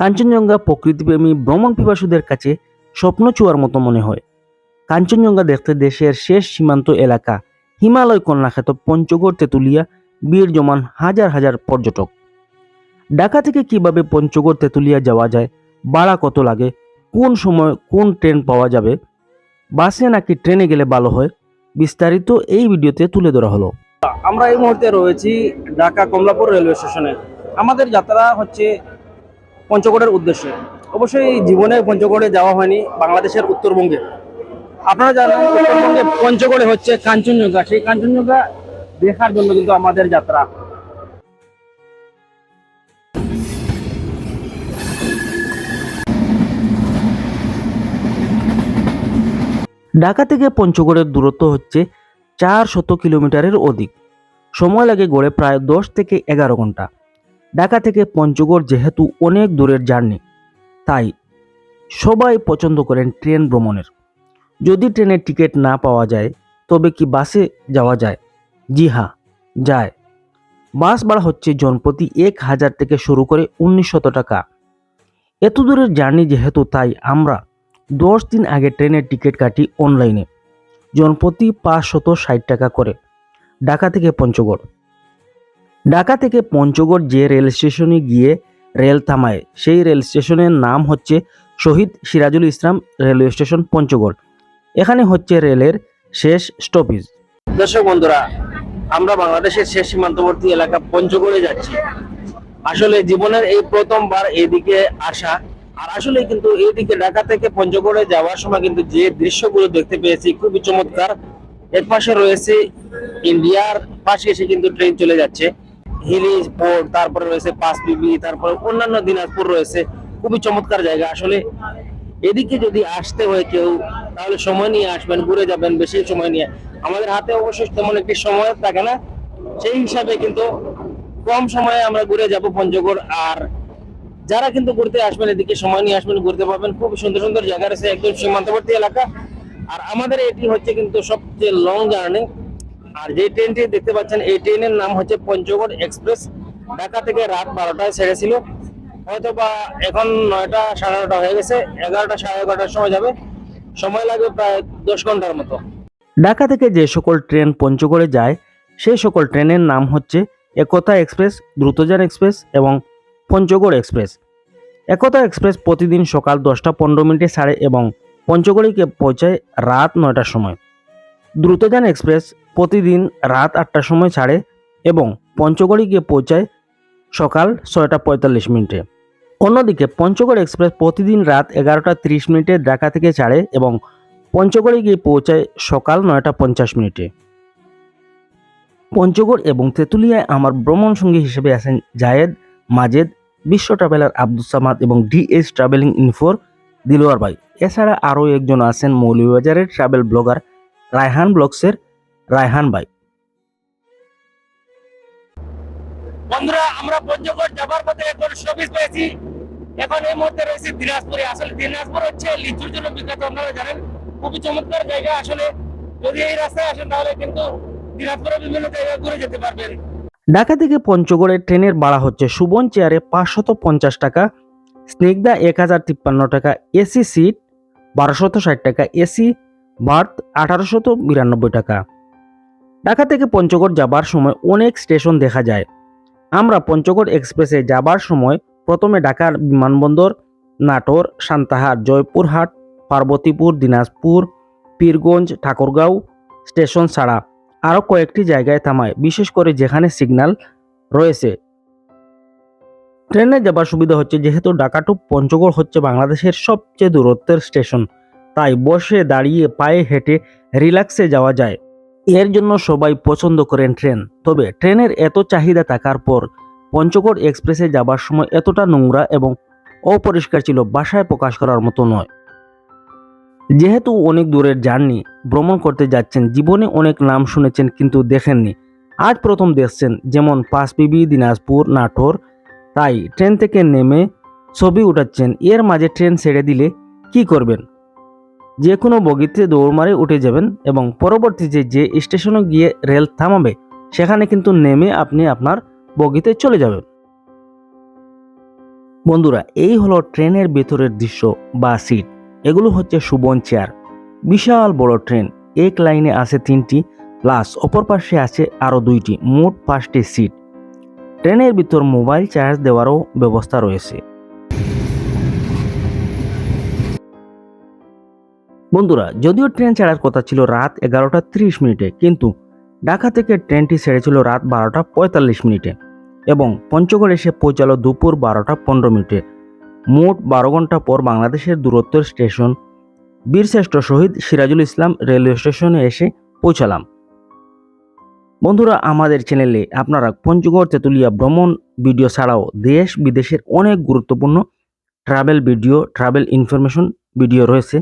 কাঞ্চনজঙ্ঘা প্রকৃতিপ্রেমী ভ্রমণ পিপাসুদের কাছে স্বপ্ন চুয়ার মতো মনে হয়। কাঞ্চনজঙ্ঘা দেখতে দেশের শেষ সীমান্ত এলাকা, হিমালয় কন্যাখ্যাত পঞ্চগড় তেঁতুলিয়া বীর জমান হাজার হাজার পর্যটক। ঢাকা থেকে কীভাবে পঞ্চগড় তেঁতুলিয়া যাওয়া যায়, ভাড়া কত লাগে, কোন সময় কোন ট্রেন পাওয়া যাবে, বাসে নাকি ট্রেনে গেলে ভালো হয়, বিস্তারিত এই ভিডিওতে তুলে ধরা হলো। আমরা এই মুহূর্তে রয়েছি ঢাকা কমলাপুর রেলওয়ে স্টেশনে। আমাদের যাত্রা হচ্ছে পঞ্চগড়ের উদ্দেশ্যে। অবশ্যই জীবনে পঞ্চগড়ে যাওয়া হয়নি, বাংলাদেশের উত্তরবঙ্গে। আপনারা জানেন, উত্তরবঙ্গে পঞ্চগড়ে হচ্ছে কাঞ্চনজঙ্ঘা। সেই কাঞ্চনজঙ্ঘা দেখার জন্য কিন্তু আমাদের যাত্রা। ঢাকা থেকে পঞ্চগড়ের দূরত্ব হচ্ছে চার শত কিলোমিটারের অধিক। সময় লাগে গড়ে প্রায় দশ থেকে এগারো ঘণ্টা। ঢাকা থেকে পঞ্চগড় যেহেতু অনেক দূরের জার্নি, তাই সবাই পছন্দ করেন ট্রেন ভ্রমণের। যদি ট্রেনের টিকিট না পাওয়া যায়, তবে কি বাসে যাওয়া যায়? জি হ্যাঁ যায়। বাস ভাড়া হচ্ছে জনপ্রতি এক হাজার থেকে শুরু করে উনিশশত টাকা। এত দূরের জার্নি যেহেতু, তাই আমরা দশ দিন আগে ট্রেনের টিকিট কাটি অনলাইনে, জনপ্রতি পাঁচশত ষাট টাকা করে, ঢাকা থেকে পঞ্চগড়। ঢাকা থেকে পঞ্চগড় যে রেল স্টেশনে গিয়ে রেল থামায়, সেই রেল স্টেশনের নাম হচ্ছে শহীদ সিরাজুল ইসলাম রেলওয়ে স্টেশন পঞ্চগড়। এখানে হচ্ছে রেলের শেষ স্টপেজ দর্শক বন্ধুরা, আমরা বাংলাদেশের শেষ সীমান্তবর্তী এলাকা পঞ্চগড়ে যাচ্ছি। আসলে জীবনের এই প্রথমবার এদিকে আসা, আর আসলে কিন্তু এইদিকে ঢাকা থেকে পঞ্চগড়ে যাওয়ার সময় কিন্তু যে দৃশ্যগুলো দেখতে পেয়েছি খুবই চমৎকার। এক পাশে রয়েছে ইন্ডিয়ার পাশে এসে কিন্তু ট্রেন চলে যাচ্ছে। হিলি তারপরে রয়েছে পাঁচ বিবি, তারপরে অন্যান্য দিনাজপুর রয়েছে। খুবই চমৎকার জায়গা। আসলে এদিকে যদি আসতে হয় কেউ, তাহলে সময় নিয়ে আসবেন, ঘুরে যাবেন, বেশি সময় নিয়ে। আমাদের হাতে অবশ্যই তেমন একটি সময় থাকে না। সেই হিসাবে কিন্তু কম সময়ে আমরা ঘুরে যাব পঞ্চগড়। আর যারা কিন্তু ঘুরতে আসবেন, এদিকে সময় নিয়ে আসবেন, ঘুরতে পারবেন। খুব সুন্দর সুন্দর জায়গা রয়েছে, একদম সীমান্তবর্তী এলাকা। আর আমাদের এটি হচ্ছে কিন্তু সবচেয়ে লং জার্নি আর যে ট্রেনটি দেখতে পাচ্ছেন, এই ট্রেনের নাম হচ্ছে পঞ্চগড় এক্সপ্রেস। ঢাকা থেকে রাত বারোটায় ছেড়েছিল। হয়তো বা এখন নয়টা সাড়ে নটা হয়ে গেছে। এগারোটা সাড়ে এগারোটার সময় যাবে। সময় লাগবে প্রায় দশ ঘণ্টার মতো। ঢাকা থেকে যে সকল ট্রেন পঞ্চগড়ে যায়, সেই সকল ট্রেনের নাম হচ্ছে একতা এক্সপ্রেস, দ্রুতযান এক্সপ্রেস এবং পঞ্চগড় এক্সপ্রেস। একতা এক্সপ্রেস প্রতিদিন সকাল দশটা পনেরো মিনিটে ছাড়ে এবং পঞ্চগড়িকে পৌঁছায় রাত নয়টার সময়। দ্রুতযান এক্সপ্রেস প্রতিদিন রাত আটটার সময় ছাড়ে এবং পঞ্চগড়ে গিয়ে পৌঁছায় সকাল ছয়টা পঁয়তাল্লিশ মিনিটে। অন্যদিকে পঞ্চগড় এক্সপ্রেস প্রতিদিন রাত এগারোটা তিরিশ মিনিটে ঢাকা থেকে ছাড়ে এবং পঞ্চগড়ে গিয়ে পৌঁছায় সকাল নয়টা পঞ্চাশ মিনিটে। পঞ্চগড় এবং তেঁতুলিয়ায় আমার ভ্রমণ সঙ্গী হিসেবে আছেন জায়েদ, মাজেদ, বিশ্ব ট্রাভেলার আব্দুল সামাদ এবং ডিএস ট্রাভেলিং ইনফোর দিলোয়ার ভাই। এছাড়া আরও একজন আছেন মৌলভীবাজারের ট্রাভেল ব্লগার রায়হান ব্লগসের রায়হান ভাই। বন্ধুরা আমরা পঞ্চগড় যাবার পথে এখন সবিজ পেয়েছি। এখন এই মুহূর্তে রয়েছে দিনাজপুরে। আসলে দিনাজপুর হচ্ছে লিচুর জন্য বিখ্যাত আপনারা জানেন। খুবই চমৎকার জায়গা। আসলে যদি এই রাস্তায় আসেন তাহলে কিন্তু দিনাজপুরে বিভিন্ন জায়গায় ঘুরে যেতে পারবেন। ঢাকা থেকে পঞ্চগড়ে ট্রেনের ভাড়া হচ্ছে সুবন চেয়ারে পাঁচশত পঞ্চাশ টাকা স্নিগ্ধা এক হাজার তিপ্পান্ন টাকা এসি সিট বারোশত ষাট টাকা এসি বার্থ আঠারোশত বিরানব্বই টাকা। ঢাকা থেকে পঞ্চগড় যাবার সময় অনেক স্টেশন দেখা যায়। আমরা পঞ্চগড় এক্সপ্রেসে যাবার সময় প্রথমে ঢাকার বিমানবন্দর, নাটোর, সান্তাহার, জয়পুরহাট, পার্বতীপুর, দিনাজপুর, পীরগঞ্জ, ঠাকুরগাঁও স্টেশন ছাড়া আরও কয়েকটি জায়গায় থামায়, বিশেষ করে যেখানে সিগন্যাল রয়েছে। ট্রেনে যাবার সুবিধা হচ্ছে যেহেতু ঢাকা টু পঞ্চগড় হচ্ছে বাংলাদেশের সবচেয়ে দূরত্বের স্টেশন, তাই বসে দাঁড়িয়ে পায়ে হেঁটে রিল্যাক্সে যাওয়া যায়। এর জন্য সবাই পছন্দ করেন ট্রেন। তবে ট্রেনের এত চাহিদা থাকার পর পঞ্চগড় এক্সপ্রেসে যাবার সময় এতটা নোংরা এবং অপরিষ্কার ছিল বাসায় প্রকাশ করার মতো নয়। যেহেতু অনেক দূরের জার্নি, ভ্রমণ করতে যাচ্ছেন, জীবনে অনেক নাম শুনেছেন কিন্তু দেখেননি। আজ প্রথম দেখছেন, যেমন পাঁচবিবি দিনাজপুর, নাটোর। তাই ট্রেন থেকে নেমে ছবি উঠাচ্ছেন, এর মাঝে ট্রেন ছেড়ে দিলে কি করবেন? যে কোনো বগিতে দৌড় মারে উঠে যাবেন এবং পরবর্তীতে যে স্টেশনে গিয়ে রেল থামাবে, সেখানে কিন্তু নেমে আপনি আপনার বগিতে চলে যাবেন। বন্ধুরা, এই হলো ট্রেনের ভেতরের দৃশ্য বা সিট। এগুলো হচ্ছে সুবন চেয়ার। বিশাল বড় ট্রেন। এক লাইনে আছে তিনটি, প্লাস অপর পাশে আছে আরও দুইটি, মোট পাঁচটি সিট। ট্রেনের ভিতর মোবাইল চার্জ দেওয়ারও ব্যবস্থা রয়েছে। বন্ধুরা, যদিও ট্রেন ছাড়ার কথা ছিল রাত এগারোটা ত্রিশ মিনিটে, কিন্তু ঢাকা থেকে ট্রেনটি ছেড়েছিল রাত বারোটা পঁয়তাল্লিশ মিনিটে এবং পঞ্চগড় এসে পৌঁছালো দুপুর বারোটা পনেরো মিনিটে। মোট বারো ঘণ্টা পর বাংলাদেশের দূরত্বের স্টেশন বীরশ্রেষ্ঠ শহীদ সিরাজুল ইসলাম রেলওয়ে স্টেশনে এসে পৌঁছালাম। বন্ধুরা, আমাদের চ্যানেলে আপনারা পঞ্চগড়, তেঁতুলিয়া ভ্রমণ ভিডিও ছাড়াও দেশ বিদেশের অনেক গুরুত্বপূর্ণ travel video travel information video রয়েছে।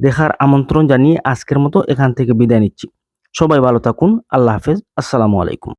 দেখার আমন্ত্রণ জানিয়ে আজকের মতো এখান থেকে বিদায় নিচ্ছি। সবাই ভালো থাকুন। আল্লাহ হাফেজ। আসসালামু আলাইকুম।